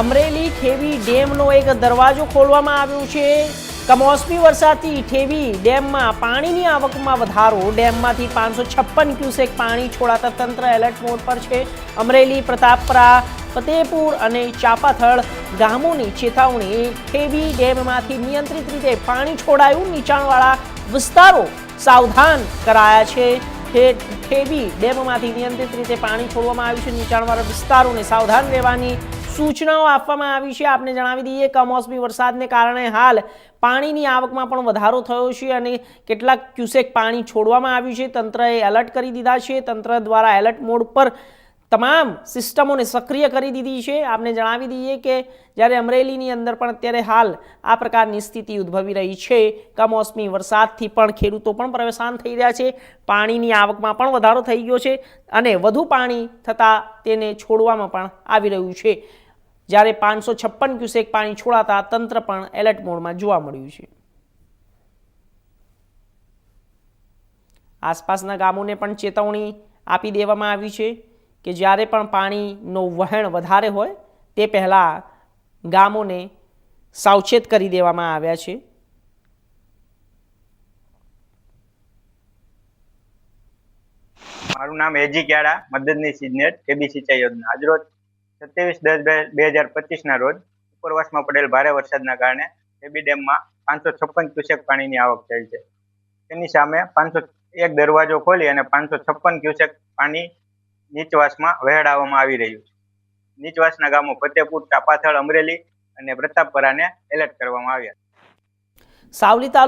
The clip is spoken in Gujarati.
અમરેલી ઠેવી ડેમનો એક દરવાજો ખોલવામાં આવ્યો છે. કમોસમી વરસાદથી ઠેવી ડેમમાં પાણીની આવકમાં વધારો. ડેમમાંથી પાંચસો છપ્પન ક્યુસેક પાણી છોડાતા તંત્ર એલર્ટ મોડ પર છે. અમરેલી, પ્રતાપપરા ફતેપુર અને ચાપાથળ ગામોની ચેતવણી. ઠેવી ડેમમાંથી નિયંત્રિત રીતે પાણી છોડાયું. નીચાણવાળા વિસ્તારો સાવધાન કરાયા છે. ઠેવી ડેમમાંથી નિયંત્રિત રીતે પાણી છોડવામાં આવ્યું છે. નીચાણવાળા વિસ્તારોને સાવધાન રહેવાની સૂચનાઓ આપવામાં આવી છે. આપને જણાવી દઈએ, કમોસમી વરસાદને કારણે હાલ પાણીની આવકમાં પણ વધારો થયો છે અને કેટલાક ક્યુસેક પાણી છોડવામાં આવ્યું છે. તંત્રએ એલર્ટ કરી દીધા છે. તંત્ર દ્વારા એલર્ટ મોડ પર તમામ સિસ્ટમોને સક્રિય કરી દીધી છે. આપને જણાવી દઈએ કે જ્યારે અમરેલીની અંદર પણ અત્યારે હાલ આ પ્રકારની સ્થિતિ ઉદ્ભવી રહી છે. કમોસમી વરસાદથી પણ ખેડૂતો પણ પરેશાન થઈ રહ્યા છે. પાણીની આવકમાં પણ વધારો થઈ ગયો છે અને વધુ પાણી થતાં તેને છોડવામાં પણ આવી રહ્યું છે. જ્યારે પાંચસો છપ્પન ક્યુસેક પાણી છોડાતા તંત્ર પણ એલર્ટ મોડમાં જોવા મળ્યું છે. આસપાસના ગામોને પણ ચેતવણી આપી દેવામાં આવી છે કે જ્યારે પણ પાણીનો વહેણ વધારે હોય, તે પહેલાં ગામોને સાવચેત કરી દેવામાં આવ્યા છે. મારું નામ એજી ક્યારા મદદની સિજનેટ કેબી સિંચાઈ યોજના. આજરોજ સત્યાવીસ દસ બે હજાર પચીસના રોજ ઉપરવાસમાં પડેલ ભારે વરસાદના કારણે કેબી ડેમમાં પાંચસો છપ્પન ક્યુસેક પાણીની આવક થઈ છે. તેની સામે પાંચસો એક દરવાજો ખોલી અને પાંચસો છપ્પન ક્યુસેક પાણી નીચવાસમાં વહેડાવવામાં આવી રહ્યું છે. નીચવાસના ગામો ફતેપુર ચાપાથળ અમરેલી અને પ્રતાપપરાને એલર્ટ કરવામાં આવ્યા સાવલી તાલુકા